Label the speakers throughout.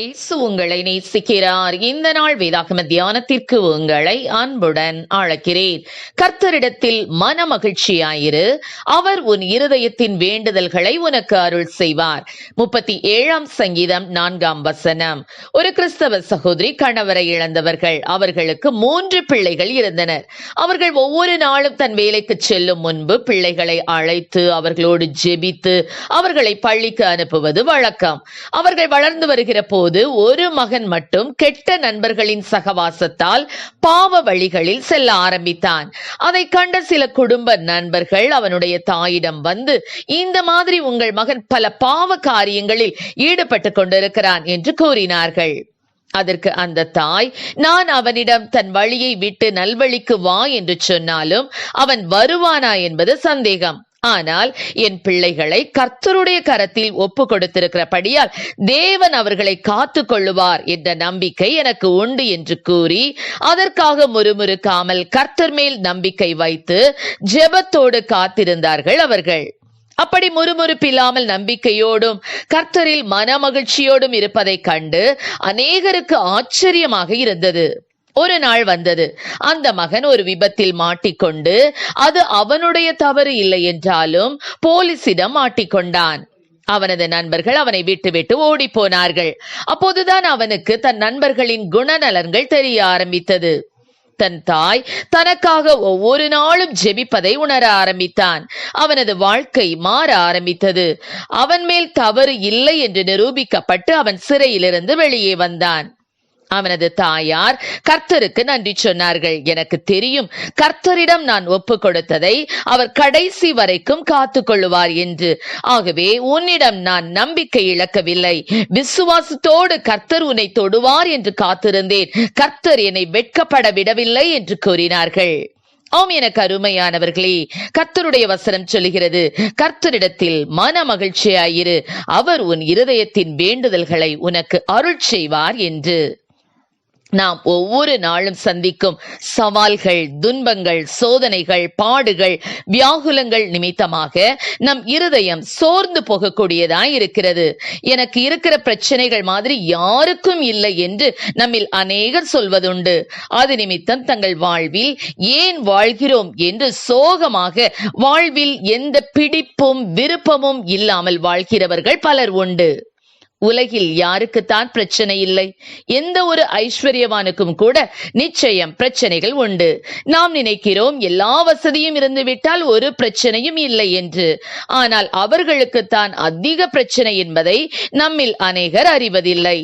Speaker 1: இயேசு உங்களை நேசிக்கிறார். இந்த நாள் வேதாகம தியானத்திற்கு உங்களை அன்புடன் அழைக்கிறேன். கர்த்தரிடத்தில் மன மகிழ்ச்சியாயிரு. அவர் உன் இருதயத்தின் வேண்டுதல்களை உனக்கு அருள் செய்வார். முப்பத்தி ஏழாம் சங்கீதம் நான்காம் வசனம். ஒரு கிறிஸ்தவ சகோதரி கணவரை இழந்தவர்கள். அவர்களுக்கு மூன்று பிள்ளைகள் இருந்தனர். அவர்கள் ஒவ்வொரு நாளும் தன் வேலைக்கு செல்லும் முன்பு பிள்ளைகளை அழைத்து அவர்களோடு ஜெபித்து அவர்களை பள்ளிக்கு அனுப்புவது வழக்கம். அவர்கள் வளர்ந்து வருகிற போது ஒரு மகன் மட்டும் கெட்ட நண்பர்களின் சகவாசத்தால் பாவ வழிகளில் செல்ல ஆரம்பித்தான். அதை கண்ட சில குடும்ப நண்பர்கள் அவனுடைய தாயிடம் வந்து இந்த மாதிரி உங்கள் மகன் பல பாவ காரியங்களில் ஈடுபட்டு கொண்டிருக்கிறான் என்று கூறினார்கள். அதற்கு அந்த தாய் நான் அவனிடம் தன் வழியை விட்டு நல்வழிக்கு வா என்று சொன்னாலும் அவன் வருவானா என்பது சந்தேகம். ஆனால் என் பிள்ளைகளை கர்த்தருடைய கரத்தில் ஒப்பு கொடுத்திருக்கிறபடியால் தேவன் அவர்களை காத்து கொள்ளுவார் என்ற நம்பிக்கை எனக்கு உண்டு என்று கூறி அதற்காக முறுமுறுக்காமல் கர்த்தர் மேல் நம்பிக்கை வைத்து ஜெபத்தோடு காத்திருந்தார்கள் அவர்கள். அப்படி முறுமுறுப்பில்லாமல் நம்பிக்கையோடும் கர்த்தரில் மனமகிழ்ச்சியோடும் இருப்பதைக் கண்டு அநேகருக்கு ஆச்சரியமாக இருந்தது. ஒரு நாள் வந்தது. அந்த மகன் ஒரு விபத்தில் மாட்டிக்கொண்டு அது அவனுடைய தவறு இல்லை என்றாலும் போலீசிடம் மாட்டிக்கொண்டான். அவனது நண்பர்கள் அவனை விட்டு விட்டு ஓடி போனார்கள். அப்போதுதான் அவனுக்கு தன் நண்பர்களின் குணநலன்கள் தெரிய ஆரம்பித்தது. தன் தாய் தனக்காக ஒவ்வொரு நாளும் ஜெபிப்பதை உணர ஆரம்பித்தான். அவனது வாழ்க்கை மாற ஆரம்பித்தது. அவன் மேல் தவறு இல்லை என்று நிரூபிக்கப்பட்டு அவன் சிறையிலிருந்து வெளியே வந்தான். அவனது தாயார் கர்த்தருக்கு நன்றி சொன்னார்கள். எனக்கு தெரியும் கர்த்தரிடம் நான் ஒப்பு கொடுத்ததை அவர் கடைசி வரைக்கும் காத்து கொள்ளுவார் என்று. ஆகவே உன்னிடம் நான் நம்பிக்கை இழக்கவில்லை. விசுவாசத்தோடு கர்த்தர் உன்னை தொடுவார் என்று காத்திருந்தேன். கர்த்தர் என்னை வெட்கப்பட விடவில்லை என்று கூறினார்கள். ஆம் எனக்கு அருமையானவர்களே கர்த்தருடைய வசனம் சொல்லுகிறது கர்த்தரிடத்தில் மன மகிழ்ச்சியாயிரு அவர் உன் இருதயத்தின் வேண்டுதல்களை உனக்கு அருள் செய்வார் என்று. நாம் ஒவ்வொரு நாளும் சந்திக்கும் சவால்கள் துன்பங்கள் சோதனைகள் பாடுகள் வியாகுலங்கள் நிமித்தமாக நம் இருதயம் சோர்ந்து போகக்கூடியதாய் இருக்கிறது. எனக்கு இருக்கிற பிரச்சனைகள் மாதிரி யாருக்கும் இல்லை என்று நம்மில் அநேகர் சொல்வதுண்டு. அது நிமித்தம் தங்கள் வாழ்வில் ஏன் வாழ்கிறோம் என்று சோகமாக வாழ்வில் எந்த பிடிப்பும் விருப்பமும் இல்லாமல் வாழ்கிறவர்கள் பலர் உண்டு. உலகில் யாருக்குத்தான் பிரச்சனை இல்லை. எந்த ஒரு ஐஸ்வர்யவானுக்கும் கூட நிச்சயம் பிரச்சனைகள் உண்டு. நாம் நினைக்கிறோம் எல்லா வசதியும் இருந்துவிட்டால் ஒரு பிரச்சனையும் இல்லை என்று. ஆனால் அவர்களுக்குத்தான் அதிக பிரச்சனை என்பதை நம்மில் அநேகர் அறிவதில்லை.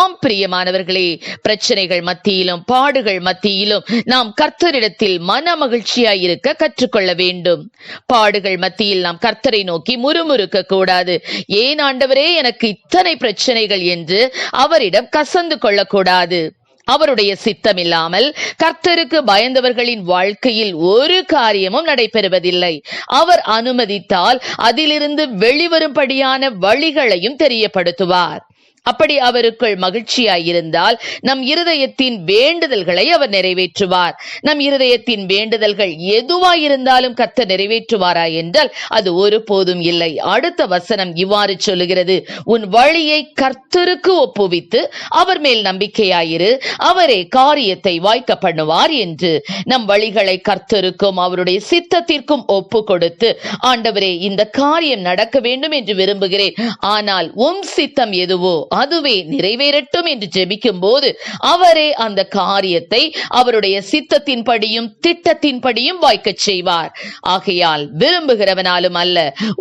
Speaker 1: ஆம் பிரியமானவர்களே பிரச்சனைகள் மத்தியிலும் பாடுகள் மத்தியிலும் நாம் கர்த்தரிடத்தில் மன மகிழ்ச்சியாய் இருக்க கற்றுக்கொள்ள வேண்டும். பாடுகள் மத்தியில் நாம் கர்த்தரை நோக்கி முறுமுறுக்க கூடாது. ஏன் ஆண்டவரே எனக்கு இத்தனை பிரச்சனைகள் என்று அவரிடம் கசந்து கொள்ளக்கூடாது. அவருடைய சித்தம் இல்லாமல் கர்த்தருக்கு பயந்தவர்களின் வாழ்க்கையில் ஒரு காரியமும் நடைபெறுவதில்லை. அவர் அனுமதித்தால் அதிலிருந்து வெளிவரும்படியான வழிகளையும் தெரியப்படுத்துவார். அப்படி அவருக்குள் மகிழ்ச்சியாயிருந்தால் நம் இருதயத்தின் வேண்டுதல்களை அவர் நிறைவேற்றுவார். நம் இருதயத்தின் வேண்டுதல்கள் எதுவாயிருந்தாலும் கர்த்தர் நிறைவேற்றுவாரா என்றால் அது ஒருபோதும் இல்லை. அடுத்த வசனம் இவ்வாறு சொல்லுகிறது. உன் வழியை கர்த்தருக்கு ஒப்புவித்து அவர் மேல் நம்பிக்கையாயிரு. அவரே காரியத்தை வாய்க்க பண்ணுவார் என்று. நம் வழிகளை கர்த்தருக்கும் அவருடைய சித்தத்திற்கும் ஒப்பு கொடுத்து ஆண்டவரே இந்த காரியம் நடக்க வேண்டும் என்று விரும்புகிறேன். ஆனால் உம் சித்தம் எதுவோ அதுவே நிறைவேறட்டும் என்று ஜெபிக்கும் போது அவரே அந்த காரியத்தை அவருடைய சித்தத்தின்படியும் திட்டத்தின்படியும் வாய்க்க செய்வார். ஆகையால் விரும்புகிறவனாலும் அல்ல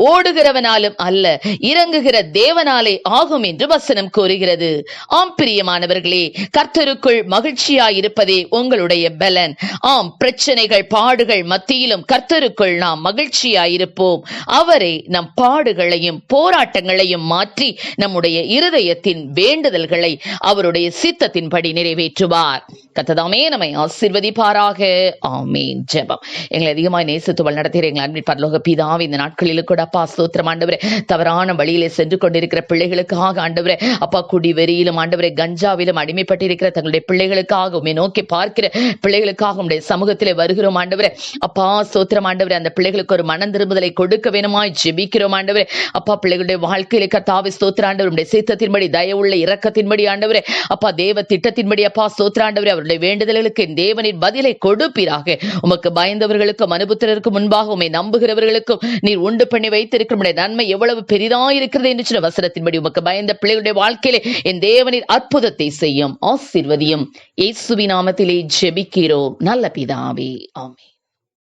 Speaker 1: ஓடுகிறவனாலும் அல்ல இறங்குகிற தேவனாலே ஆகும் என்று வசனம் கூறுகிறது. ஆம் பிரியமானவர்களே கர்த்தருக்குள் மகிழ்ச்சியாயிருப்பதே உங்களுடைய பலன். ஆம் பிரச்சனைகள் பாடுகள் மத்தியிலும் கர்த்தருக்குள் நாம் மகிழ்ச்சியாயிருப்போம். அவரை நம் பாடுகளையும் போராட்டங்களையும் மாற்றி நம்முடைய இருதயத்தை இருதயத்தின் வேண்டுதல்களை அவருடைய சித்தத்தின்படி நிறைவேற்றுவார். கத்ததாமே நம்மை ஆசிர்வதிப்பாராக. ஆமீன். ஜெபம். எங்களை அதிகமாக நேசத்துவல் வழிநடத்துகிற எங்களை அன்பின் பரலோக பிதாவே இந்த நாட்களில் கூட அப்பா ஸ்தோத்திரம். ஆண்டவரே தவறான வழியிலே சென்று கொண்டிருக்கிற பிள்ளைகளுக்காக ஆண்டவரே அப்பா குடி வெறியிலும் ஆண்டவரே கஞ்சாவிலும் அடிமைப்பட்டிருக்கிற தங்களுடைய பிள்ளைகளுக்காக உண்மை நோக்கி பார்க்கிற பிள்ளைகளுக்காக உடைய சமூகத்திலே வருகிறோம் ஆண்டவரே. அப்பா ஸ்தோத்திரம். ஆண்டவரே அந்த பிள்ளைகளுக்கு ஒரு மனம் திரும்புதலை கொடுக்க வேணுமாய் ஜெபிக்கிறோம் ஆண்டவரே. அப்பா பிள்ளைகளுடைய வாழ்க்கையிலே கர்த்தாவே ஸ்தோத்திர ஆண்டவருடைய சீத்தத்தின்படி சித்தத்தின்படி தயவுள்ள இரக்கத்தின்படி ஆண்டவரே அப்பா தேவ திட்டத்தின்படி அப்பா ஸ்தோத்திராண்டவரே அவருடைய வேண்டுதல்களுக்கு தேவனின் பதிலை கொடுப்பீராக. உமக்கு பயந்தவர்களுக்கும் அனுபுத்திரருக்கும் முன்பாக உமை நம்புகிறவர்களுக்கும் நீர் உண்டு பண்ணி வைத்திருக்கிற நன்மை எவ்வளவு பெரிதாயிருக்கிறது என்று சொன்ன வசனத்தின்படி உமக்கு பயந்த பிள்ளைகளுடைய வாழ்க்கையிலே என் தேவனின் அற்புதத்தை செய்யும் ஆசிர்வதியும். இயேசுவி நாமத்திலே ஜெபிக்கிறோம். நல்ல பிதாவே ஆமே